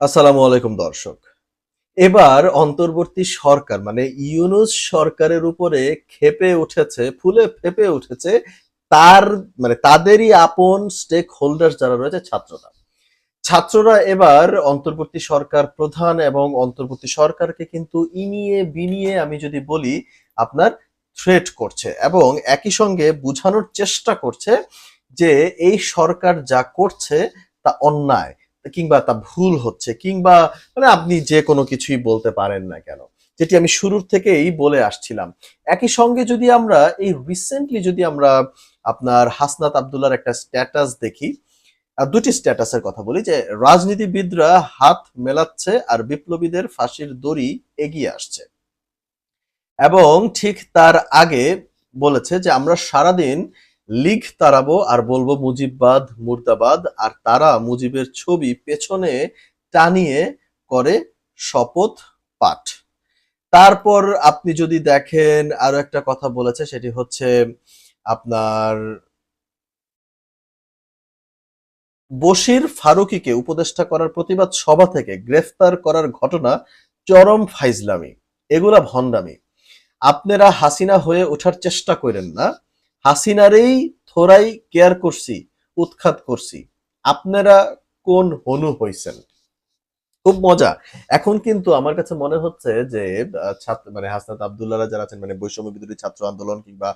আসসালামু আলাইকুম, দর্শক। এবার অন্তর্বর্তী সরকার মানে ইউনুস সরকারের উপরে খেপে উঠেছে, ফুলে ফেপে উঠেছে তার মানে তাদেরই আপন স্টেক হোল্ডার যারা রয়েছে, ছাত্ররা। ছাত্ররা এবার অন্তর্বর্তী সরকার প্রধান এবং অন্তর্বর্তী সরকারকে কিন্তু ইনিয়ে বিনিয়ে, আমি যদি বলি, আপনার থ্রেট করছে এবং একই সঙ্গে বোঝানোর চেষ্টা করছে যে এই সরকার যা করছে তা অন্যায়। কিংবা তা ভুল হচ্ছে, কিংবা মানে আপনি যে কোনো কিছুই বলতে পারেন না কেন, যেটি আমি শুরুর থেকেই বলে আসছিলাম। একই সঙ্গে যদি আমরা এই রিসেন্টলি যদি আমরা আপনার হাসনাত আবদুল্লার একটা স্ট্যাটাস দেখি দুটি স্ট্যাটাসের কথা বলি যে, রাজনীতিবিদরা হাত মেলাচ্ছে আর বিপ্লবীদের ফাঁসির দড়ি এগিয়ে আসছে। এবং ঠিক তার আগে বলেছে যে, আমরা সারাদিন লিগ তাড়াবো আর বলব মুজিববাদ, মুর্দাবাদ, আর তারা মুজিবের ছবি পেছনে টানিয়ে করে শপথ পাঠ। তারপর আপনি যদি দেখেন আরও একটা কথা বলেছে, সেটি হচ্ছে আপনার বশির ফারুকিকে উপদেষ্টা করার প্রতিবাদ সভা থেকে গ্রেফতার করার ঘটনা চরম ফাইজলামি, এগুলা ভণ্ডামি। আপনারা হাসিনা হয়ে ওঠার চেষ্টা করেন না হাসিনারেই থোরাই কেয়ার করছি, উৎখাত করছি। আপনারা কোন হনু হইছেন? খুব মজা। এখন কিন্তু আমার কাছে মনে হচ্ছে যে ছাত্র মানে হাসনাত আবদুল্লাহ যারা আছেন মানে বৈষম্য বিরোধী ছাত্র আন্দোলন কিংবা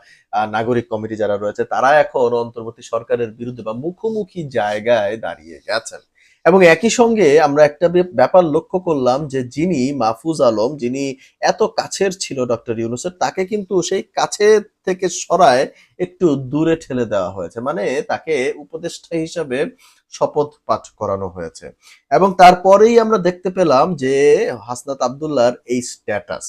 নাগরিক কমিটি যারা রয়েছে, তারা এখন অন্তর্বর্তী সরকারের বিরুদ্ধে বা মুখোমুখি জায়গায় দাঁড়িয়ে গেছেন। এবং একই সঙ্গে আমরা একটা ব্যাপার লক্ষ্য করলাম যে যিনি মাহফুজ আলম, যিনি এত কাছের ছিল ডক্টর ইউনুসের, তাকে কিন্তু সেই কাছে থেকে সরায় একটু দূরে ঠেলে দেওয়া হয়েছে। মানে তাকে উপদেষ্টা হিসাবে শপথ পাঠ করানো হয়েছে। এবং তারপরেই আমরা দেখতে পেলাম যে হাসনাত আবদুল্লাহর এই স্ট্যাটাস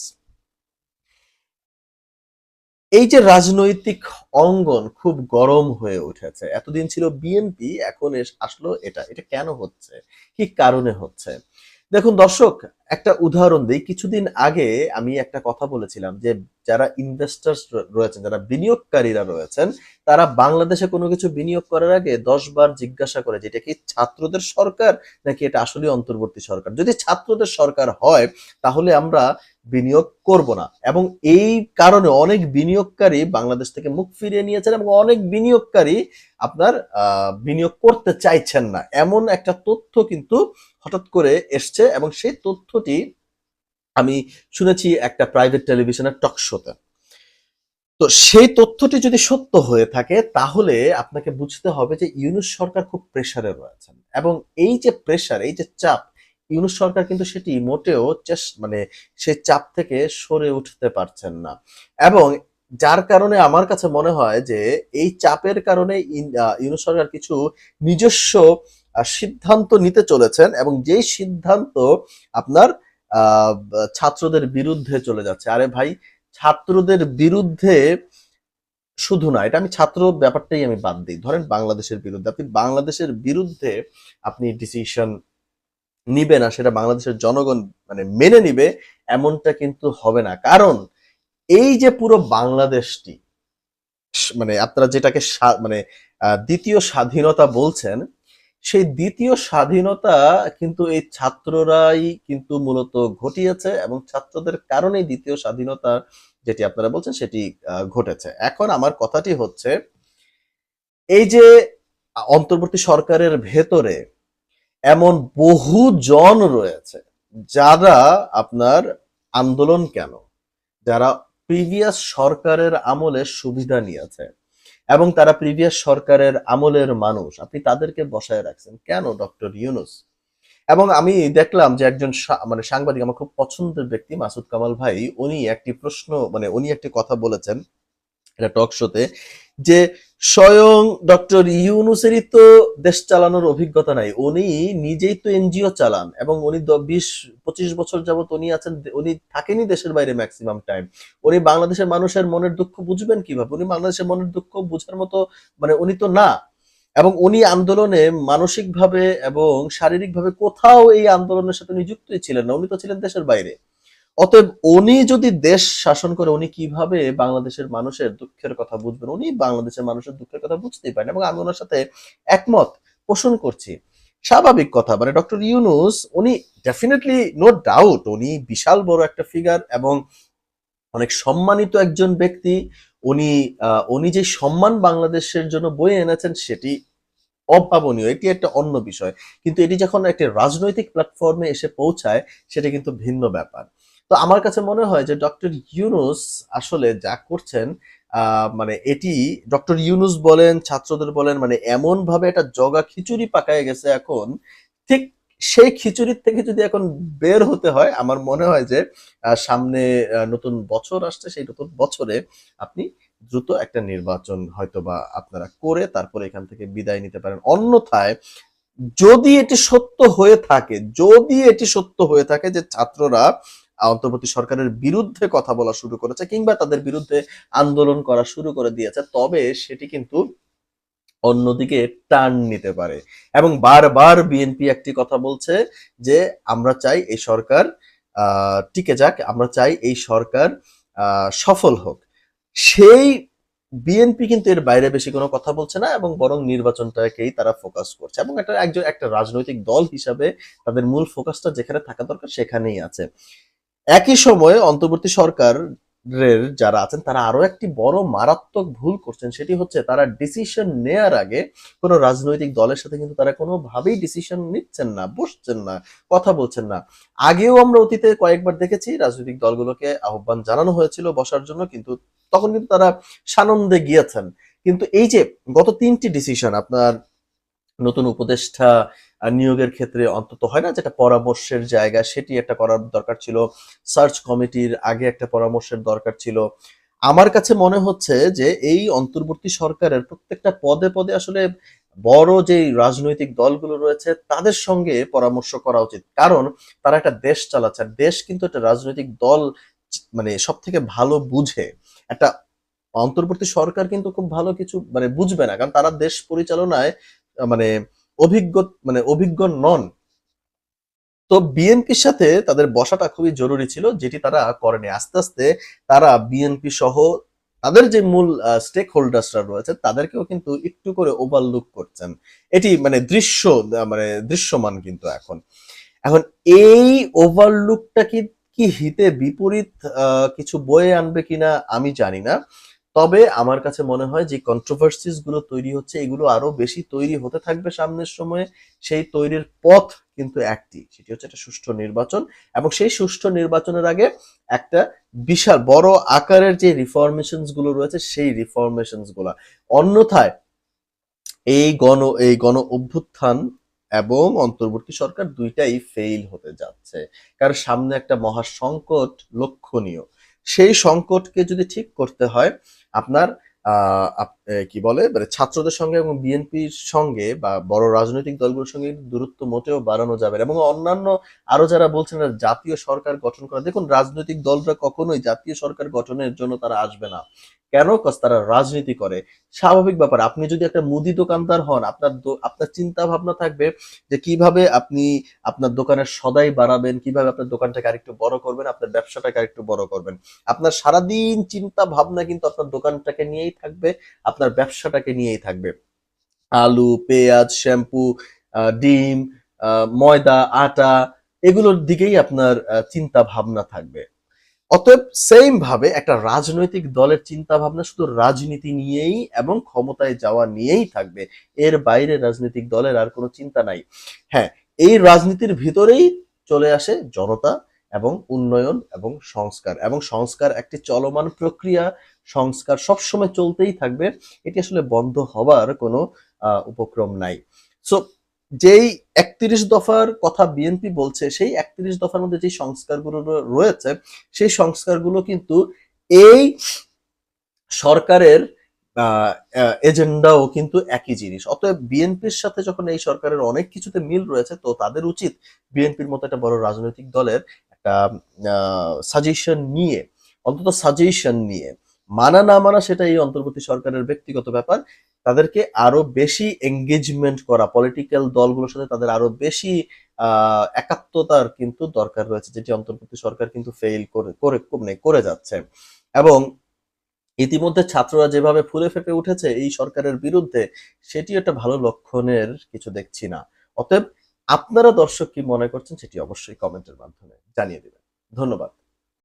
এই যে রাজনৈতিক অঙ্গন খুব গরম হয়ে উঠেছে, এতদিন ছিল বিএনপি এখন আসলো এটা এটা কেন হচ্ছে? কি কারণে হচ্ছে? দেখুন দর্শক, একটা উদাহরণ দিই, কিছুদিন আগে আমি একটা কথা বলেছিলাম যে যারা ইনভেস্টার্স রয়েছেন, যারা বিনিয়োগকারীরা রয়েছেন, তারা বাংলাদেশে কোনো কিছু বিনিয়োগ করার আগে দশ বার জিজ্ঞাসা করে যে এটা কি ছাত্রদের সরকার নাকি এটা আসলে অন্তর্বর্তী সরকার? যদি ছাত্রদের সরকার হয়, তাহলে আমরা বিনিয়োগ করব না। এবং এই কারণে অনেক বিনিয়োগকারী বাংলাদেশ থেকে মুখ ফিরিয়ে নিয়েছেন এবং অনেক বিনিয়োগকারী আপনার বিনিয়োগ করতে চাইছেন না। এমন একটা তথ্য কিন্তু হঠাৎ করে এসছে এবং সেই তথ্যটি আমি শুনেছি একটা প্রাইভেট টেলিভিশনের টক শোতে। তো সেই তথ্যটি যদি সত্য হয়ে থাকে, তাহলে আপনাকে বুঝতে হবে যে ইউনুস সরকার খুব প্রেসারে রয়েছেন। এবং এই যে প্রেসার এই যে চাপ ইউনুস সরকার কিন্তু সেটি মোটেও মানে সেই চাপ থেকে সরে উঠতে পারছেন না। এবং যার কারণে আমার কাছে মনে হয় যে এই চাপের কারণে ইউনুস সরকার কিছু নিজস্ব সিদ্ধান্ত নিতে চলেছেন এবং যেই সিদ্ধান্ত আপনার ছাত্রদের বিরুদ্ধে চলে যাচ্ছে। আরে ভাই, ছাত্রদের বিরুদ্ধে শুধু না, এটা আমি ছাত্র ব্যাপারটাই আমি বাদ দিই। ধরেন বাংলাদেশের বিরুদ্ধে, আপনি বাংলাদেশের বিরুদ্ধে আপনি ডিসিশন নিবে না, সেটা বাংলাদেশের জনগণ মানে মেনে নিবে, এমনটা কিন্তু হবে না। কারণ এই যে পুরো বাংলাদেশটি মানে আপনারা যেটাকে মানে দ্বিতীয় স্বাধীনতা বলছেন, সেই দ্বিতীয় স্বাধীনতা কিন্তু এই ছাত্ররাই কিন্তু মূলত ঘটিয়েছে এবং ছাত্রদের কারণেই দ্বিতীয় স্বাধীনতা যেটি আপনারা বলছেন সেটি ঘটেছে। এখন আমার কথাটি হচ্ছে, এই যে অন্তর্বর্তী সরকারের ভেতরে এমন বহু জন রয়েছে যারা আপনার আন্দোলন কেন? যারা প্রিভিয়াস সরকারের আমলে সুবিধা নিয়েছে এবং তারা প্রিভিয়াস সরকারের আমলের মানুষ। আপনি তাদেরকে বসায় রাখছেন। কেন, ডক্টর ইউনুস? এবং আমি দেখলাম যে একজন মানে সাংবাদিক, আমার খুব পছন্দের ব্যক্তি, মাসুদ কামাল ভাই, উনি একটি প্রশ্ন মানে উনি একটি কথা বলেছেন এটা টক শোতে যে স্বয়ং ডক্টর ইউনুসেরই তো দেশ চালানোর অভিজ্ঞতা নাই। উনি নিজেই তো এনজিও চালান এবং উনি বিশ, পঁচিশ বছর যাবত উনি আছেন, উনি থাকেনি দেশের বাইরে ম্যাক্সিমাম টাইম উনি বাংলাদেশের মানুষের মনের দুঃখ বুঝবেন কীভাবে? উনি বাংলাদেশের মনের দুঃখ বুঝার মতো মানে উনি তো না। এবং উনি আন্দোলনে মানসিকভাবে এবং শারীরিকভাবে কোথাও এই আন্দোলনের সাথে উনি যুক্তই ছিলেন না। উনি তো ছিলেন দেশের বাইরে। অতএব উনি যদি দেশ শাসন করে, উনি কীভাবে বাংলাদেশের মানুষের দুঃখের কথা বুঝবেন? উনি বাংলাদেশের মানুষের দুঃখের কথা বুঝতেই পারেন এবং আমি ওনার সাথে একমত, পোষণ করছি। স্বাভাবিক কথা মানে ডক্টর ইউনুস, উনি ডেফিনেটলি নো ডাউট উনি বিশাল বড় একটা ফিগার এবং অনেক সম্মানিত একজন ব্যক্তি। উনি উনি যে সম্মান বাংলাদেশের জন্য বয়ে এনেছেন, সেটি অভাবনীয়। এটি একটা অন্য বিষয়। কিন্তু এটি যখন একটি রাজনৈতিক প্ল্যাটফর্মে এসে পৌঁছায়, সেটা কিন্তু ভিন্ন ব্যাপার। তো আমার কাছে মনে হয় যে ডক্টর ইউনুস আসলে যা করছেন মানে এটি ডক্টর ইউনুস বলেন, ছাত্রদের বলেন মানে এমন ভাবে একটা জগা খিচুড়ি পাকায় গেছে এখন। ঠিক সেই খিচুড়ির থেকে যদি এখন বের হতে হয়, আমার মনে হয় যে সামনে নতুন বছর আসছে, সেই নতুন বছরে আপনি দ্রুত একটা নির্বাচন হয়তো বা আপনারা করে তারপরে এখান থেকে বিদায় নিতে পারেন। অন্যথায় যদি এটি সত্য হয়ে থাকে, যদি এটি সত্য হয়ে থাকে যে ছাত্ররা অন্তর্বর্তী সরকারের বিরুদ্ধে কথা বলা শুরু করেছে কিংবা তাদের বিরুদ্ধে আন্দোলন করা শুরু করে দিয়েছে, তবে সেটি কিন্তু অন্যদিকে টার্ন নিতে পারে। এবং বারবার বিএনপি একটি কথা বলছে যে, আমরা চাই এই সরকার টিকে যাক, আমরা চাই এই সরকার সফল হোক। সেই বিএনপি কিন্তু এর বাইরে বেশি কোনো কথা বলছে না এবং বরং নির্বাচনটাকেই তারা ফোকাস করছে। এবং একটা একজন, একটা রাজনৈতিক দল হিসাবে তাদের মূল ফোকাসটা যেখানে থাকা দরকার সেখানেই আছে। একই সময়ে অন্তর্বর্তী সরকারের যারা আছেন, তারা আরও একটি বড় মারাত্মক ভুল করছেন। সেটি হচ্ছে তারা ডিসিশন নেয়ার আগে কোনো রাজনৈতিক দলের সাথে কিন্তু তারা কোনোভাবেই ডিসিশন নিচ্ছেন না, বসছেন না, কথা বলছেন না। আগেও আমরা অতীতে কয়েকবার দেখেছি রাজনৈতিক দলগুলোকে আহ্বান জানানো হয়েছিল বসার জন্য, কিন্তু তখন কিন্তু তারা সানন্দে গিয়েছেন। কিন্তু এই যে গত তিনটি ডিসিশন আপনার নতুন উপদেষ্টা নিয়োগের ক্ষেত্রে অন্তত হয় না, যেটা পরামর্শের জায়গা, সেটি একটা করার দরকার ছিল। সার্চ কমিটির আগে একটা পরামর্শের দরকার ছিল। আমার কাছে মনে হচ্ছে যে এই অন্তর্বর্তী সরকারের প্রত্যেকটা পদে পদে আসলে বড় যে রাজনৈতিক দলগুলো রয়েছে, তাদের সঙ্গে পরামর্শ করা উচিত। কারণ তারা একটা দেশ চালাচ্ছে দেশ কিন্তু একটা রাজনৈতিক দল মানে সব থেকে ভালো বুঝে। একটা অন্তর্বর্তী সরকার কিন্তু খুব ভালো কিছু মানে বুঝবে না। কারণ তারা দেশ পরিচালনায় মানে অভিজ্ঞ মানে অভিজ্ঞ নন। তো বিএনপির সাথে তাদের বসাটা খুবই জরুরি ছিল, যেটি তারা করেনি। আস্তে আস্তে তারা বিএনপি সহ তাদের যে মূল স্টেক হোল্ডার্সরা রয়েছে, তাদেরকেও কিন্তু একটু করে ওভারলুক করছেন। এটি মানে দৃশ্য মানে দৃশ্যমান কিন্তু এখন। এখন এই ওভারলুকটা কি কি হিতে বিপরীত কিছু বয়ে আনবে কিনা আমি জানি না। তবে আমার কাছে মনে হয় যে কন্ট্রোভার্সিসগুলো তৈরি হচ্ছে, এগুলো আরও বেশি তৈরি হতে থাকবে সামনের সময়ে। সেই তৈরির পথ কিন্তু একটি, সেটি হচ্ছে একটা সুষ্ঠু নির্বাচন। এবং সেই সুষ্ঠু নির্বাচনের আগে একটা বিশাল বড় আকারের যে রিফরমেশনসগুলো রয়েছে, সেই রিফরমেশনসগুলা। অন্যথায় এই গণ এই গণ অভ্যুত্থান এবং অন্তর্বর্তী সরকার দুইটাই ফেইল হতে যাচ্ছে। কারণ সামনে একটা মহা সংকট লক্ষণীয়। সেই সংকটকে যদি ঠিক করতে হয় আপনার কি বলে মানে ছাত্রদের সঙ্গে এবং বিএনপির সঙ্গে বা বড় রাজনৈতিক দলগুলোর সঙ্গে দূরত্ব মোটেও বাড়ানো যাবে এবং অন্যান্য আরও যারা বলছেন জাতীয় সরকার গঠন করা, দেখুন রাজনৈতিক দলরা কখনোই জাতীয় সরকার গঠনের জন্য তারা আসবে না। কেন? কজ তারা রাজনীতি করে। স্বাভাবিক ব্যাপার, আপনি যদি একটা মুদি দোকানদার হন, আপনার আপনার চিন্তা ভাবনা থাকবে যে কীভাবে আপনি আপনার দোকানের সদাই বাড়াবেন, কীভাবে আপনার দোকানটাকে আরেকটু বড় করবেন, আপনার ব্যবসাটাকে আরেকটু বড় করবেন। আপনার সারাদিন চিন্তা ভাবনা কিন্তু আপনার দোকানটাকে নিয়েই থাকবে। আপনার ব্যবসাটাকে নিয়েই থাকবে। আলু, পেঁয়াজ, শ্যাম্পু ডিম ময়দা, আটা, এগুলোর দিকেই আপনার চিন্তা ভাবনা থাকবে। অতএব সেম ভাবে একটা রাজনৈতিক দলের চিন্তা ভাবনা শুধু রাজনীতি নিয়েই এবং ক্ষমতায় যাওয়া নিয়েই থাকবে। এর বাইরে রাজনৈতিক দলের আর কোনো চিন্তা নাই। হ্যাঁ এই রাজনীতির ভিতরেই চলে আসে জনতা এবং উন্নয়ন এবং সংস্কার। এবং সংস্কার একটি চলমান প্রক্রিয়া। সংস্কার সবসময় চলতেই থাকবে। এটি আসলে বন্ধ হবার কোনো উপক্রম নাই। সো যেই একত্রিশ দফার কথা বিএনপি বলছে, সেই একত্রিশ দফার মধ্যে যে সংস্কারগুলো রয়েছে, সেই সংস্কারগুলো কিন্তু এই সরকারের এজেন্ডাও কিন্তু একই জিনিস। অতএব বিএনপির সাথে যখন এই সরকারের অনেক কিছুতে মিল রয়েছে, তো তাদের উচিত বিএনপির মতো একটা বড় রাজনৈতিক দলের একটা সাজেশন নিয়ে, অন্তত সাজেশন নিয়ে, মানা না মানা সেটা এই অন্তর্বর্তী সরকারের ব্যক্তিগত ব্যাপার, তাদেরকে আরও বেশি এঙ্গেজমেন্ট করা পলিটিক্যাল দলগুলোর সাথে তাদের আরও বেশি একাত্মতার কিন্তু দরকার রয়েছে, যেটি অন্তর্বর্তী সরকার কিন্তু ফেইল করে করে মানে করে যাচ্ছে। এবং ইতিমধ্যে ছাত্ররা যেভাবে ফুলে ফেপে উঠেছে এই সরকারের বিরুদ্ধে সেটি একটা ভালো লক্ষণের কিছু দেখছি না। অতএব আপনারা দর্শক কি মনে করছেন সেটি অবশ্যই কমেন্টের মাধ্যমে জানিয়ে দেবেন। ধন্যবাদ।